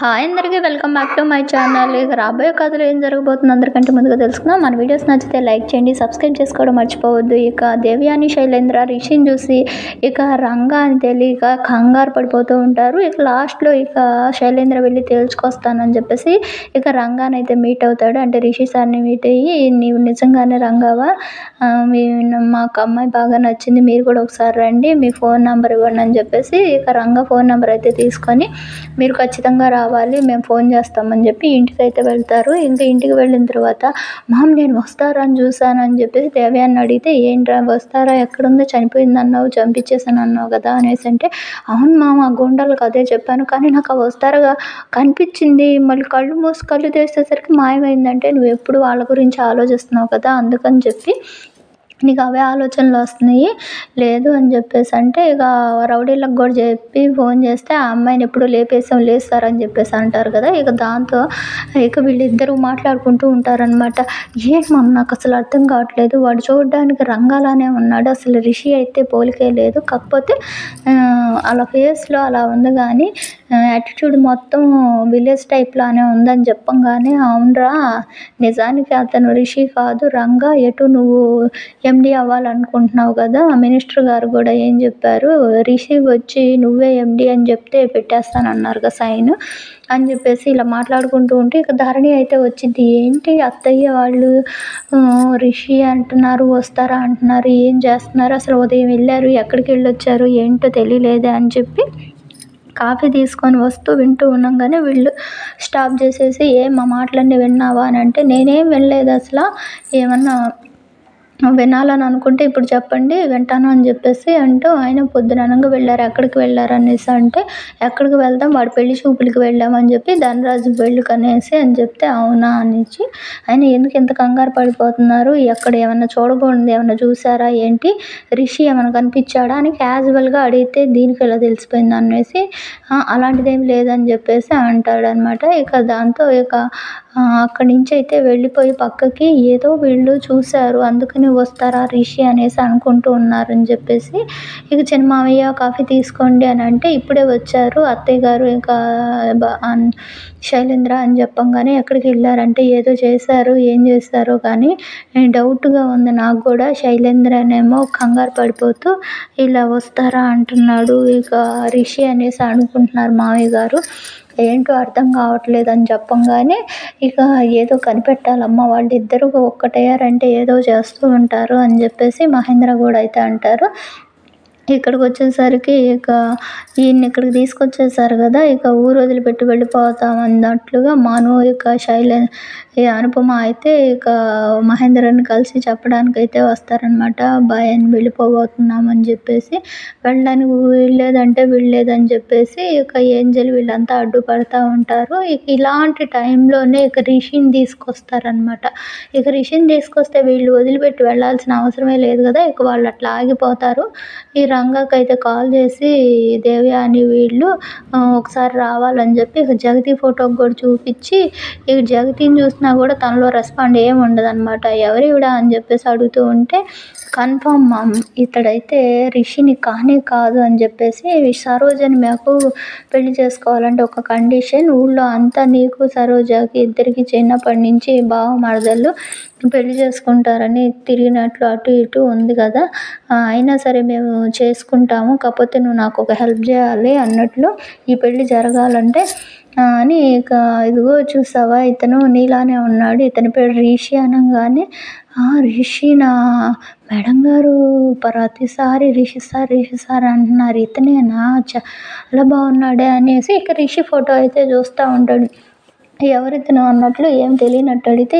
Hi అందరికీ welcome back to my channel. ఇక రాబోయే కథలు ఏం జరగబోతుంది అందరికంటే ముందుగా తెలుసుకుందాం. మన వీడియోస్ నచ్చితే లైక్ చేయండి సబ్స్క్రైబ్ చేసుకోవడం మర్చిపోవద్దు. ఇక దేవ్యాని శైలేంద్ర రిషిని చూసి ఇక రంగా అని తెలియక కంగారు పడిపోతూ ఉంటారు. ఇక లాస్ట్లో ఇక శైలేంద్ర వెళ్ళి తేల్చుకొస్తానని చెప్పేసి ఇక రంగానైతే మీట్ అవుతాడు. అంటే రిషి సార్ని మీట్ అయ్యి నీవు నిజంగానే రంగావా? మీ మాకు అమ్మాయి బాగా నచ్చింది మీరు కూడా ఒకసారి రండి మీ ఫోన్ నెంబర్ ఇవ్వండి అని చెప్పేసి ఇక రంగా ఫోన్ నెంబర్ అయితే తీసుకొని మీరు ఖచ్చితంగా రా రావాలి మేము ఫోన్ చేస్తామని చెప్పి ఇంటికి అయితే వెళ్తారు. ఇంకా ఇంటికి వెళ్ళిన తర్వాత మామ్ నేను వస్తారా అని చూసాను అని చెప్పేసి దేవయాన్ని అడిగితే ఏంట్రా వస్తారా? ఎక్కడుందో? చనిపోయింది అన్నావు చంపించేసాను అన్నావు కదా అనేసి అంటే అవును మామ గుండెలకు అదే చెప్పాను. కానీ నాకు ఆ వస్తారుగా కనిపించింది. మళ్ళీ కళ్ళు మూసి కళ్ళు తెచ్చేసరికి మాయమైందంటే నువ్వు ఎప్పుడు వాళ్ళ గురించి ఆలోచిస్తున్నావు కదా అందుకని చెప్పి నీకు అవే ఆలోచనలు వస్తున్నాయి. లేదు అని చెప్పేసి అంటే ఇక రౌడీలకు కూడా చెప్పి ఫోన్ చేస్తే ఆ అమ్మాయిని ఎప్పుడు లేపేసాం లేస్తారని చెప్పేసి అంటారు కదా. ఇక దాంతో ఇక వీళ్ళిద్దరూ మాట్లాడుకుంటూ ఉంటారనమాట ఏంటి నాకు అసలు అర్థం కావట్లేదు. వాడు చూడడానికి రంగాలానే ఉన్నాడు. అసలు రిషి అయితే పోలికే లేదు. కాకపోతే అలా ఫేస్లో అలా ఉంది కానీ యాటిట్యూడ్ మొత్తం విలేజ్ టైప్లానే ఉందని చెప్పంగానే అవునరా నిజానికి అతను రిషి కాదు. రంగా ఎటు నువ్వు ఎండి అవ్వాలనుకుంటున్నావు కదా? మినిస్టర్ గారు కూడా ఏం చెప్పారు రిషి వచ్చి నువ్వే ఎండి అని చెప్తే పెట్టేస్తానన్నారు కదా సైన్ అని చెప్పేసి ఇలా మాట్లాడుకుంటూ ఉంటే ఇక ధరణి అయితే వచ్చింది. ఏంటి అత్తయ్య వాళ్ళు రిషి అంటున్నారు వస్తారా అంటున్నారు ఏం చేస్తున్నారు? అసలు ఉదయం వెళ్ళారు ఎక్కడికి వెళ్ళొచ్చారు ఏంటో తెలియలేదే అని చెప్పి కాఫీ తీసుకొని వస్తూ వింటూ ఉండగానే వీళ్ళు స్టాప్ చేసేసి ఏ మా మాటలన్నీ విన్నావా? అని అంటే నేనేం వినలేదు అసలు. ఏమన్నా వినాలని అనుకుంటే ఇప్పుడు చెప్పండి వింటాను అని చెప్పేసి అంటూ ఆయన పొద్దున అనగా వెళ్ళారు. ఎక్కడికి వెళ్ళారు అనేసి అంటే ఎక్కడికి వెళ్దాం వాడు పెళ్ళి చూపులకి వెళ్ళామని చెప్పి ధనరాజు పెళ్ళికి అనేసి అని చెప్తే అవునా అనేసి ఆయన ఎందుకు ఇంత కంగారు పడిపోతున్నారు? ఎక్కడ ఏమన్నా చూడకూడదు ఏమన్నా చూసారా ఏంటి? రిషి ఏమైనా కనిపించాడా? అని క్యాజువల్గా అడిగితే దీనికి ఎలా తెలిసిపోయింది అనేసి అలాంటిది ఏం లేదని చెప్పేసి అంటాడనమాట. ఇక దాంతో ఇక అక్కడి నుంచి అయితే వెళ్ళిపోయి పక్కకి ఏదో వీళ్ళు చూశారు. అందుకని వస్తారా రిషి అనేసి అనుకుంటూ ఉన్నారని చెప్పేసి ఇక చిన్న మామయ్య కాఫీ తీసుకోండి అని అంటే ఇప్పుడే వచ్చారు అత్తయ్య గారు ఇంకా శైలేంద్ర అని చెప్పంగానే ఎక్కడికి వెళ్ళారంటే ఏదో చేశారు ఏం చేశారో కానీ డౌట్గా ఉంది నాకు కూడా శైలేంద్రనేమో కంగారు పడిపోతూ ఇలా వస్తారా అంటున్నాడు ఇక రిషి అనేసి అనుకుంటున్నారు మామయ్య గారు. ఏంటో అర్థం కావట్లేదు అని చెప్పంగానే ఇక ఏదో కనిపెట్టాలమ్మ వాళ్ళిద్దరూ ఒక్కటయ్యారంటే ఏదో చేస్తూ ఉంటారు అని చెప్పేసి మహేంద్ర కూడా అయితే అంటారు. ఇక్కడికి వచ్చేసరికి ఇక ఈయన్ని ఇక్కడికి తీసుకొచ్చేసారు కదా ఇక ఊరు వదిలిపెట్టి వెళ్ళిపోతాం అన్నట్లుగా మను ఇక శైల అనుపమ అయితే ఇక మహేంద్రని కలిసి చెప్పడానికి అయితే వస్తారనమాట బాయ్ అని వెళ్ళిపోబోతున్నామని చెప్పేసి వెళ్ళడానికి వీల్లేదంటే వీల్లేదని చెప్పేసి ఇక ఏంజల్ వీళ్ళంతా అడ్డుపడతా ఉంటారు. ఇక ఇలాంటి టైంలోనే ఇక రిషిని తీసుకొస్తారనమాట ఇక రిషిని తీసుకొస్తే వీళ్ళు వదిలిపెట్టి వెళ్ళాల్సిన అవసరమే లేదు కదా ఇక వాళ్ళు అట్లా ఆగిపోతారు. ఈ రంగకి అయితే కాల్ చేసి దేవయాని వీళ్ళు ఒకసారి రావాలని చెప్పి జగతి ఫోటోకి కూడా చూపించి ఇక జగతిని చూసినా కూడా తనలో రెస్పాండ్ ఏమి ఉండదు అనమాట ఎవరివిడ అని చెప్పేసి అడుగుతూ ఉంటే కన్ఫామ్ మామ్ ఇతడైతే రిషిని కానే కాదు అని చెప్పేసి సరోజని మాకు పెళ్ళి చేసుకోవాలంటే ఒక కండిషన్. ఊళ్ళో అంతా నీకు సరోజకి ఇద్దరికి చిన్నప్పటి నుంచి బావ మరదలు. పెళ్ళి చేసుకుంటారని తిరిగినట్లు అటు ఇటు ఉంది కదా. అయినా సరే మేము చేసుకుంటాము కాకపోతే నువ్వు నాకు ఒక హెల్ప్ చేయాలి అన్నట్లు ఈ పెళ్ళి జరగాలంటే అని ఇక ఇదిగో చూసావా ఇతను నీలానే ఉన్నాడు ఇతని పేరు రిషి అనగానే రిషినా మేడం గారు ప్రతిసారి రిషి సార్ రిషి సార్ అంటున్నారు ఇతనేనా? చాలా బాగున్నాడే అనేసి ఇక రిషి ఫోటో అయితే చూస్తూ ఉంటాడు. ఎవరితను అన్నట్లు ఏం తెలియనట్టు అడిగితే